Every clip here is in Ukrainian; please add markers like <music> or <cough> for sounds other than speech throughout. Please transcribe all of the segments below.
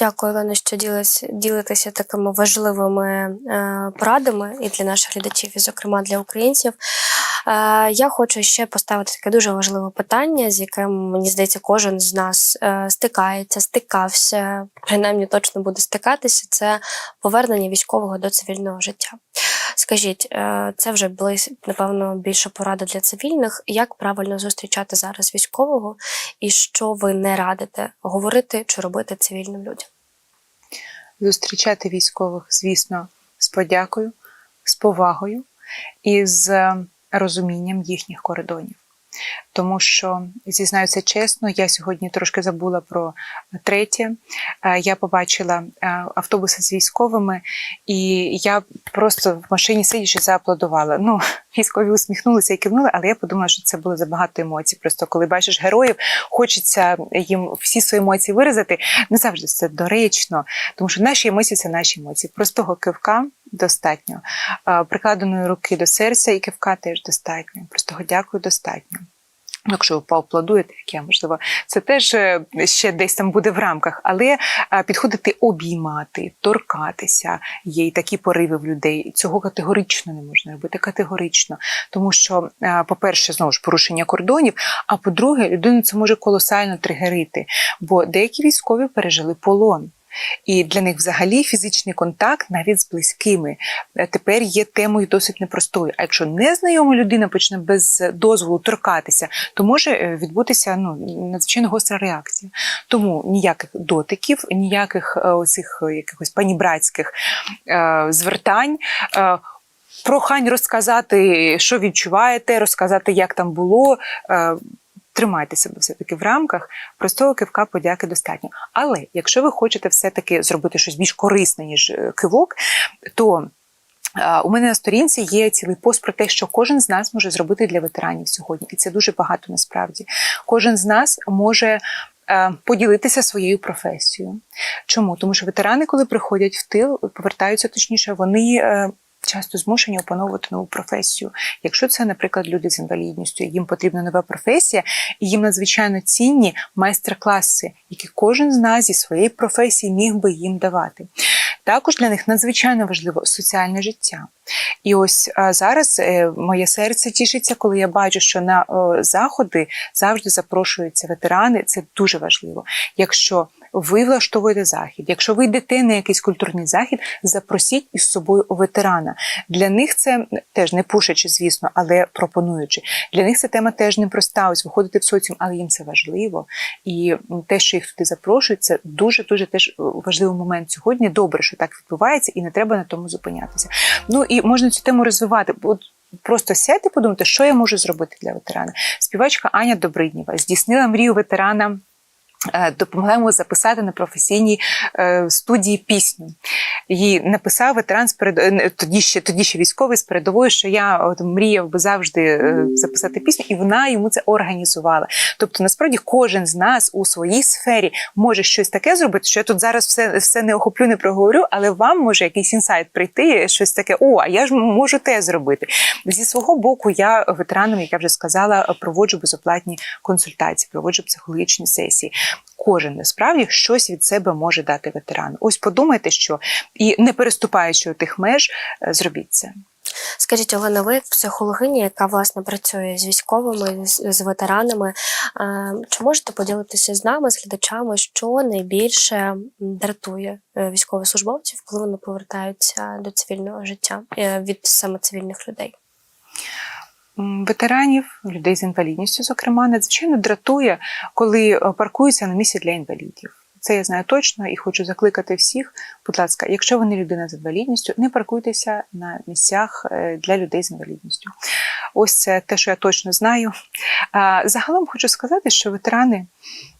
Дякую, Олено, що ділитеся такими важливими е, порадами і для наших глядачів, і, зокрема, для українців. Е, я хочу ще поставити таке дуже важливе питання, з яким, мені здається, кожен з нас е, стикається, стикався, принаймні точно буде стикатися. Це повернення військового до цивільного життя. Скажіть, е, це вже були, напевно, більше порада для цивільних. Як правильно зустрічати зараз військового, і що ви не радите говорити чи робити цивільним людям? Зустрічати військових, звісно, з подякою, з повагою і з е, розумінням їхніх кордонів. Тому що, зізнаюся чесно, я сьогодні трошки забула про третє. Е, Я побачила е, автобуси з військовими, і я просто в машині сидячи зааплодувала. Ну, <laughs> військові усміхнулися і кивнули, але я подумала, що це було забагато емоцій. Просто коли бачиш героїв, хочеться їм всі свої емоції виразити. Не завжди це доречно, тому що наші емоції це наші емоції. Простого кивка достатньо. Е, Прикладеної руки до серця і кивка теж достатньо. Простого дякую достатньо. Якщо ви поаплодуєте, я можливо, це теж е, ще десь там буде в рамках, але е, підходити обіймати, торкатися. Є і такі пориви в людей. Цього категорично не можна робити. Категорично, тому що, е, по-перше, знову ж порушення кордонів. А по-друге, людину це може колосально тригерити, бо деякі військові пережили полон. І для них взагалі фізичний контакт навіть з близькими е, тепер є темою досить непростою. А якщо незнайома людина почне без дозволу торкатися, то може е, відбутися ну надзвичайно гостра реакція. Тому ніяких дотиків, ніяких е, оцих якихось панібратських е, звертань. Е, Прохань розказати, що відчуваєте, розказати, як там було. Тримайте себе все-таки в рамках простого кивка подяки достатньо. Але якщо ви хочете все-таки зробити щось більш корисне, ніж е, кивок, то е, у мене на сторінці є цілий пост про те, що кожен з нас може зробити для ветеранів сьогодні, і це дуже багато насправді. Кожен з нас може. е, Поділитися своєю професією. Чому? Тому що ветерани, коли приходять в тил, повертаються точніше, вони часто змушені опановувати нову професію. Якщо це, наприклад, люди з інвалідністю, їм потрібна нова професія, і їм надзвичайно цінні майстер-класи, які кожен з нас зі своєї професії міг би їм давати. Також для них надзвичайно важливо соціальне життя. І ось зараз е, моє серце тішиться, коли я бачу, що на заходи завжди запрошуються ветерани. Це дуже важливо. Якщо ви влаштовуєте захід, якщо ви йдете на якийсь культурний захід, запросіть із собою ветерана. Для них це теж не пушачи, звісно, але пропонуючи. Для них ця тема теж непроста. Ось виходити в соціум, але їм це важливо. І те, що їх туди запрошують, це дуже дуже теж важливий момент сьогодні. Добре, що так відбувається, і не треба на тому зупинятися. Ну і можна цю тему розвивати. От Просто сядьте, подумайте, що я можу зробити для ветерана. Співачка Аня Добриднєва здійснила мрію ветерана. Е, Допомогла йому записати на професійній е, студії пісню. Її написав ветеран з перед... е, тоді ще тоді ще військовий з передової, що я от мріяв би завжди записати пісню, і вона йому це організувала. Тобто, насправді, кожен з нас у своїй сфері може щось таке зробити, що я тут зараз все, все не охоплю, не проговорю, але вам може якийсь інсайт прийти, щось таке. О, а я ж можу те зробити. Зі свого боку, я ветеранам, як я вже сказала, проводжу безоплатні консультації, проводжу психологічні сесії. Кожен насправді щось від себе може дати ветерану. Ось подумайте, що і не переступаючи тих меж, е, зробіть це. Скажіть, Олена, ви психологиня, яка власне працює з військовими, з, ветеранами, чи можете поділитися з нами, з глядачами, що найбільше дратує е, військовослужбовців, коли вони повертаються до цивільного життя е, від саме цивільних людей? Ветеранів, людей з інвалідністю, зокрема, надзвичайно дратує, коли е, паркуються на місці для інвалідів. Це я знаю точно і хочу закликати всіх. Будь ласка, якщо ви не людина з інвалідністю, не паркуйтеся на місцях е, для людей з інвалідністю. Ось це те, що я точно знаю. Загалом хочу сказати, що ветерани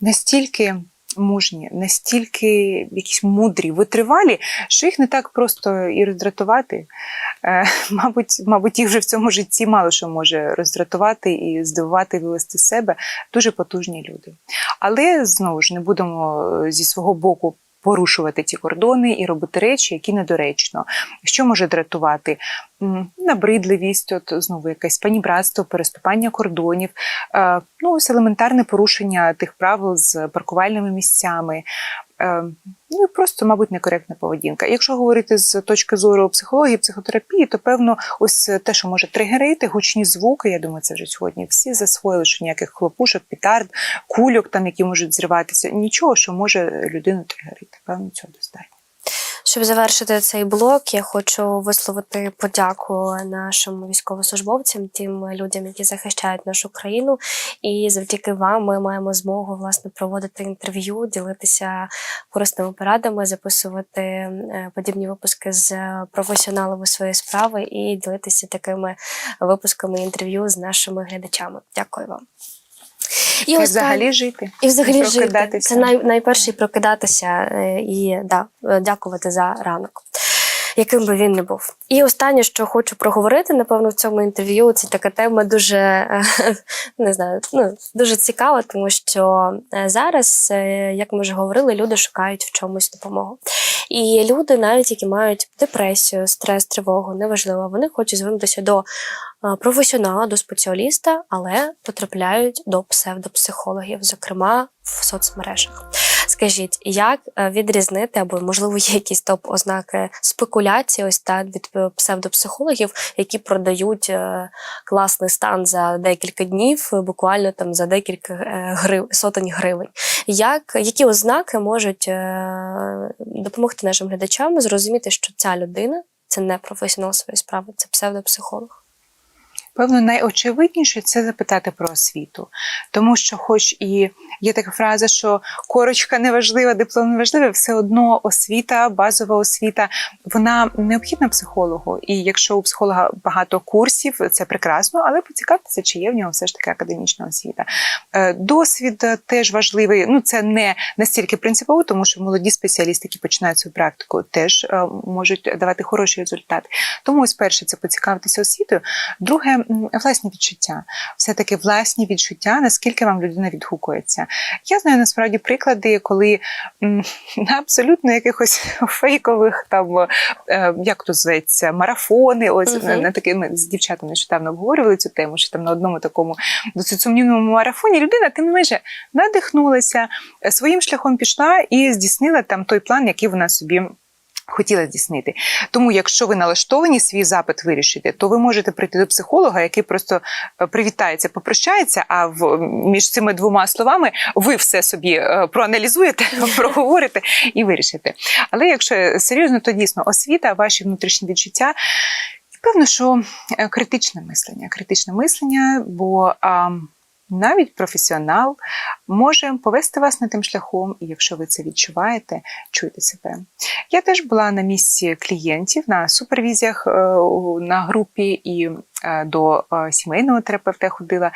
настільки мужні, настільки якісь мудрі, витривалі, що їх не так просто і роздратувати. Е, <laughs> Мабуть, мабуть, їх вже в цьому житті мало що може роздратувати і здивувати, вивести себе. Дуже потужні люди. Але знову ж не будемо е, зі свого боку. Порушувати ці кордони і робити речі, які недоречно. Що може дратувати? Набридливість, от знову якесь панібратство, переступання кордонів, е, ну ось елементарне порушення тих правил з паркувальними місцями. Е, ну, просто, мабуть, некоректна поведінка. Якщо говорити з точки зору психології, психотерапії, то певно, ось те, що може тригерити, гучні звуки. Я думаю, це вже сьогодні всі засвоїли, що ніяких хлопушок, петард, кульок, там, які можуть зриватися. Нічого, що може людину тригерити. Певно, цього достатньо. Щоб завершити цей блок, я хочу висловити подяку нашим військовослужбовцям, тим людям, які захищають нашу країну. І завдяки вам ми маємо змогу власне проводити інтерв'ю, ділитися корисними порадами, записувати е, подібні випуски з професіоналами своєї справи і ділитися такими випусками інтерв'ю з нашими глядачами. Дякую вам. І, і взагалі жити. і взагалі І жити. Це най, найперше прокидатися е, і да, е, дякувати за ранок, яким би він не був. І останнє, що хочу проговорити, напевно, в цьому інтерв'ю, це така тема дуже е, <laughs> не знаю, ну, дуже цікава, тому що е, зараз, е, як ми вже говорили, люди шукають в чомусь допомогу. І люди, навіть які мають депресію, стрес, тривогу, неважливо, вони хочуть звернутися до професіонала, до спеціаліста, але потрапляють до псевдопсихологів, зокрема в соцмережах. Скажіть, як е, відрізнити, або можливо є якісь топ ознаки спекуляції, ось так від псевдопсихологів, які продають е, класний стан за декілька днів, е, буквально там за декілька грив, сотень гривень. Як які ознаки можуть допомогти нашим глядачам зрозуміти, що ця людина це не професіонал своєї справи, це псевдопсихолог? Певно, найочевидніше це запитати про освіту, тому що, хоч і є така фраза, що корочка неважлива, диплом неважливий, все одно освіта, базова освіта, вона необхідна психологу. І якщо у психолога багато курсів, це прекрасно, але поцікавтеся, чи є в нього все ж таки академічна освіта. Е, Досвід теж важливий. Ну це не настільки принципово, тому що молоді спеціалісти, які починають свою практику, теж е, можуть давати хороші результати. Тому ось перше це поцікавитися освітою. Друге, власні відчуття. Все-таки власні відчуття, наскільки вам людина відгукується. Я знаю насправді приклади, коли на <laughs> абсолютно якихось <laughs> фейкових там, е, як то зветься, марафони. Ось Мгм. на, на такі ми з дівчатами нещодавно обговорювали цю тему, що там на одному такому досить сумнівному марафоні людина тим не менше надихнулася, е, своїм шляхом пішла і здійснила там той план, який вона собі. Хотіла здійснити. Тому, якщо ви налаштовані свій запит вирішити, то ви можете прийти до психолога, який просто е, привітається, попрощається. А в між цими двома словами ви все собі е, проаналізуєте, <laughs> проговорите і вирішите. Але якщо серйозно, то дійсно освіта, ваші внутрішні відчуття. Певно, що е, критичне мислення. Критичне мислення, бо а, навіть професіонал може повести вас не тим шляхом, і якщо ви це відчуваєте, чуйте себе. Я теж була на місці клієнтів на супервізіях е, на групі і до е, сімейного терапевта ходила.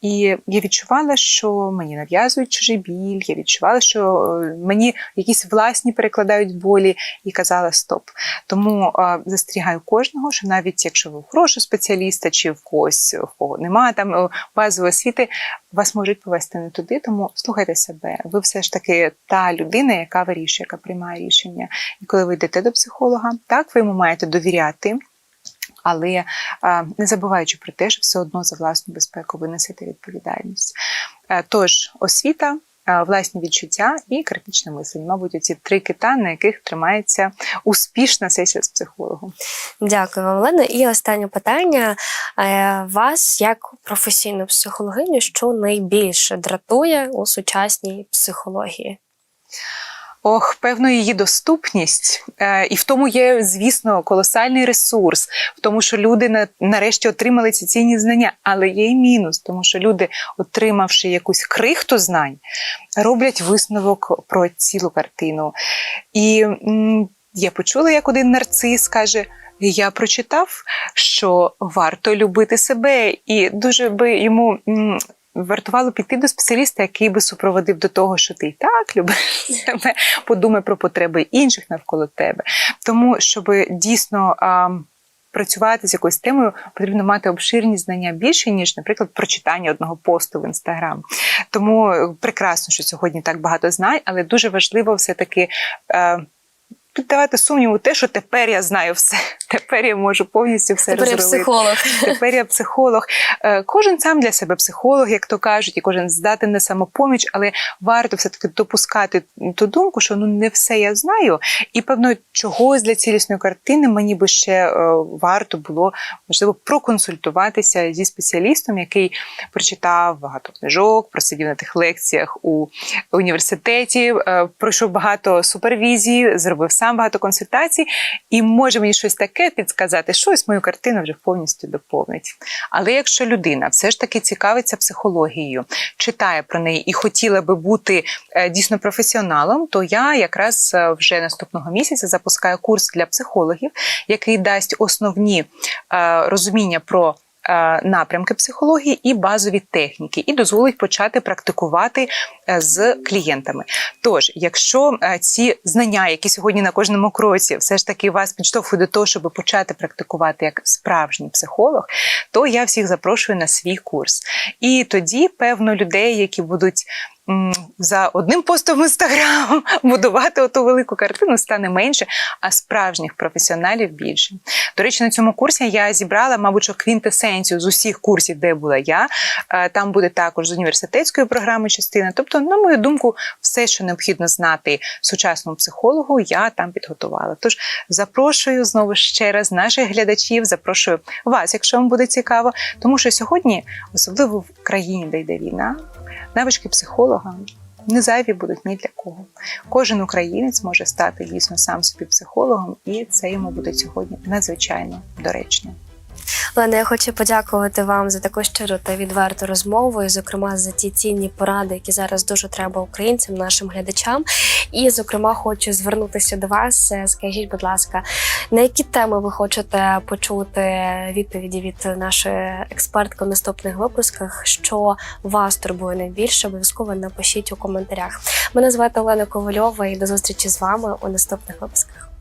І я відчувала, що мені нав'язують чужий біль, я відчувала, що е, мені якісь власні перекладають болі, і казала стоп. Тому е, застерігаю кожного, що навіть якщо ви хорошого спеціаліста чи в когось, в кого немає там е, базової освіти, вас можуть повести не туди, тому слухайте себе. Ви все ж таки та людина, яка вирішує, яка приймає рішення. І коли ви йдете до психолога, так ви йому маєте довіряти. Але не забуваючи про те, що все одно за власну безпеку ви несете відповідальність. Е, Тож освіта, е, власні відчуття і критичне мислення. Мабуть, оці три кита, на яких тримається успішна сесія з психологом. Дякую вам, Олена. І останнє питання. Е, Вас, як професійну психологиню, що найбільше дратує у сучасній психології? Ох, певно, її доступність, Е, і в тому є, звісно, колосальний ресурс, в тому, що люди на- нарешті отримали ці цінні знання, але є й мінус, тому що люди, отримавши якусь крихту знань, роблять висновок про цілу картину. І я почула, як один нарцис каже. Я прочитав, що варто любити себе, і дуже би йому вартувало піти до спеціаліста, який би супроводив до того, що ти і так любиш <laughs> себе, подумай про потреби інших навколо тебе. Тому, щоб дійсно. Працювати з якоюсь темою потрібно мати обширні знання більше, ніж, наприклад, прочитання одного посту в інстаграм. Тому е, прекрасно, що сьогодні так багато знань, але дуже важливо все-таки е, піддавати сумніву те, що тепер я знаю все. Тепер я можу повністю все Тепер я психолог. Тепер я психолог. Е, Кожен сам для себе психолог, як то кажуть, і кожен здатен на самопоміч, але варто все-таки допускати ту думку, що ну не все я знаю, і певно, чогось для цілісної картини мені би ще е, варто було можливо проконсультуватися зі спеціалістом, який прочитав багато книжок, просидів на тих лекціях у університеті, е, пройшов багато супервізій, зробив сам багато консультацій, і може мені щось таке підсказати, щось мою картину вже повністю доповнить. Але якщо людина все ж таки цікавиться психологією, читає про неї і хотіла би бути е, дійсно професіоналом, то я якраз е, вже наступного місяця запускаю курс для психологів, який дасть основні е, розуміння про. Е, Напрямки психології і базові техніки, і дозволить почати практикувати е, з клієнтами. Тож, якщо е, ці знання, які сьогодні на кожному кроці, все ж таки вас підштовхують до того, щоб почати практикувати як справжній психолог, то я всіх запрошую на свій курс. І тоді, певно, людей, які будуть за одним постом в інстаграм <laughs> будувати оту велику картину, стане менше, а справжніх професіоналів більше. До речі, на цьому курсі я зібрала, мабуть, що квінтесенцію з усіх курсів, де була я. Е, Там буде також з університетської програми частина. Тобто, на мою думку, все, що необхідно знати сучасному психологу, я там підготувала. Тож запрошую знову ще раз наших глядачів, запрошую вас, якщо вам буде цікаво, тому що сьогодні, особливо в країні, де йде війна, навички психолога. Не зайві будуть ні для кого. Кожен українець може стати дійсно сам собі психологом, і це йому буде сьогодні надзвичайно доречно. Лена, я хочу подякувати вам за таку щиру та відверту розмову, і, зокрема, за ті цінні поради, які зараз дуже треба українцям, нашим глядачам. І, зокрема, хочу звернутися до вас. Е, Скажіть, будь ласка, на які теми ви хочете почути відповіді від нашої експертки в наступних випусках? Що вас турбує найбільше? Обов'язково напишіть у коментарях. Мене звати Олена Ковальова і до зустрічі з вами у наступних випусках.